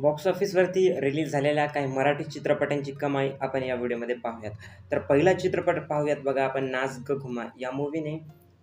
Box ऑफिसवरती release झालेल्या काही मराठी चित्रपटांची कमाई आपण या व्हिडिओमध्ये पाहूयात. तर पहिला चित्रपट पाहूयात बघा आपण नाच ग घुमा. या मूवीने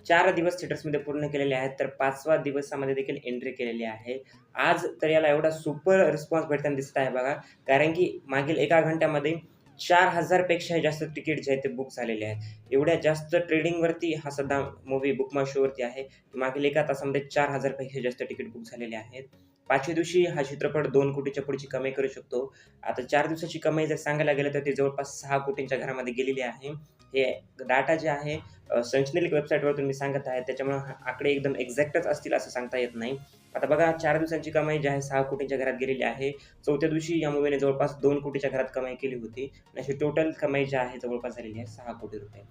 चार दिवस थिएटर्समध्ये पूर्ण केलेले आहेत तर पाचवा दिवसामध्ये देखील एंट्री केलेली आहे. आज तर याला एवढा सुपर रिस्पॉन्स भेटताना दिसत आहे बघा कारण की मागील एका घंट्यामध्ये चार हजारपेक्षा जास्त तिकीट जे आहे ते बुक झालेले आहेत. एवढ्या जास्त ट्रेडिंगवरती हा सध्या मूवी बुकमा शोवरती आहे. मागील एका तासामध्ये चार हजारपेक्षा जास्त तिकीट बुक झालेले आहेत. पाचव्या दिवशी हा चित्रपट दोन कोटीच्या पुढची कमाई करू शकतो. आता चार दिवसाची कमाई जर सांगायला गेलं तर ती जवळपास सहा कोटींच्या घरामध्ये गेलेली आहे. हे डाटा जे आहे संचनेलिक वेबसाईटवर तुम्ही सांगत आहे त्याच्यामुळे आकडे एकदम एक्झॅक्टच असतील असं सांगता येत नाही. आता बघा चार दिवसांची कमाई जी आहे सहा कोटींच्या घरात गेलेली आहे. चौथ्या दिवशी या मूवीने जवळपास दोन कोटीच्या घरात कमाई केली होती. आणि अशी टोटल कमाई जी आहे जवळपास झालेली आहे सहा कोटी रुपये.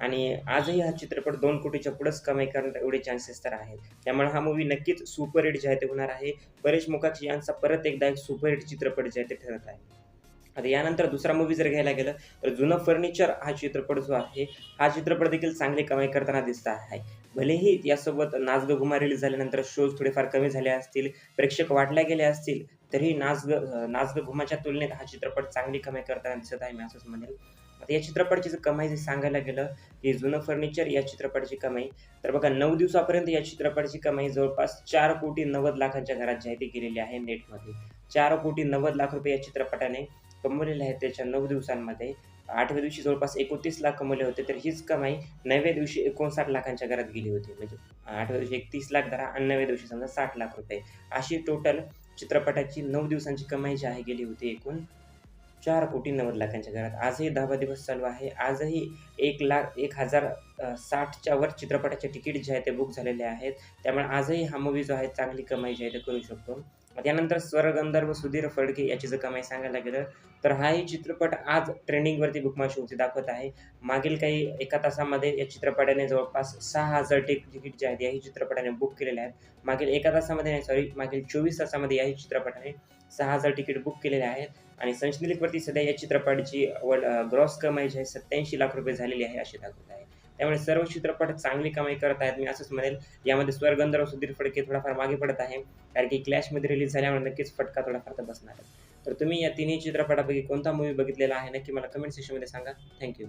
आणि आजही हा चित्रपट दोन कोटीच्या पुढंच कमाई करणार एवढे चान्सेस तर आहेत. त्यामुळे हा मूवी नक्कीच सुपरहिट जे आहे ते होणार आहे. परेश मुखाक्षी यांचा परत एकदा एक सुपरहिट चित्रपट जे आहे ते ठरत आहे. आता यानंतर दुसरा मूवी जर घ्यायला गेलं तर जुनं फर्निचर हा चित्रपट जो आहे हा चित्रपट देखील चांगली कमाई करताना दिसत आहे. भलेही यासोबत नाच घुमा रिलीज झाल्यानंतर शोज थोडेफार कमी झाले असतील प्रेक्षक वाढल्या गेले असतील तरीही नाच ग नाच घुमाच्या तुलनेत हा चित्रपट चांगली कमाई करताना दिसत आहे मी असंच म्हणेल. आता या चित्रपटाची जर कमाई जर सांगायला गेलं की जुनं फर्निचर या चित्रपटाची कमाई तर बघा नऊ दिवसापर्यंत या चित्रपटाची कमाई जवळपास चार कोटी नव्वद लाखांच्या घरात जी आहे ती गेलेली आहे नेटमध्ये. चार कोटी नव्वद लाख रुपये या चित्रपटाने कमवलेले आहेत त्याच्या नऊ दिवसांमध्ये. आठव्या दिवशी जवळपास एकोणतीस लाख कमवले होते तर हीच कमाई नवव्या दिवशी एकोणसाठ लाखांच्या घरात गेली होती. म्हणजे आठव्या दिवशी एकतीस लाख धरा आणि नवव्या दिवशी समजा साठ लाख रुपये. अशी टोटल चित्रपटाची नऊ दिवसांची कमाई जी आहे गेली होती एकूण चार कोटी नव्वद लाखांच्या घरात. आजही दहावा दिवस चालू आहे. आजही एक लाख एक हजार साठच्या वर चित्रपटाचे तिकीट जे आहे ते बुक झालेले आहेत. त्यामुळे आजही हा मूवी जो आहे चांगली कमाई जी आहे ते करू शकतो. त्यानंतर स्वरगंधर्व सुधीर फडके याची जर कमाई सांगायला गेलं तर हाही चित्रपट आज ट्रेंडिंगवरती बुकमाशोवरती दाखवत आहे. मागील काही एका तासामध्ये या चित्रपटाने जवळपास सहा हजार टिक तिकीट जे आहेत याही चित्रपटाने बुक केलेले आहेत. मागील एका तासामध्ये नाही सॉरी मागील चोवीस तासामध्ये याही चित्रपटाने सहा हजार तिकीट बुक केलेले आहेत. आणि संशनिलिकवरती सध्या या चित्रपटाची वर्ल्ड ग्रॉस कमाई जी आहे सत्याऐंशी लाख रुपये झालेली आहे अशी दाखवत आहे. त्यामुळे सर्व चित्रपट चांगली कमाई करत आहेत मी असंच म्हणेल. यामध्ये स्वर्गंधर्व सुधीर फडके थोडाफार मागे पडत आहे कारण की क्लॅशमध्ये रिलीज झाल्यामुळे नक्कीच फटका थोडाफार तर बसणार आहे. तर तुम्ही या तिन्ही चित्रपटापैकी कोणता मूवी बघितलेला आहे नक्की मला कमेंट सेक्शनमध्ये सांगा. थँक्यू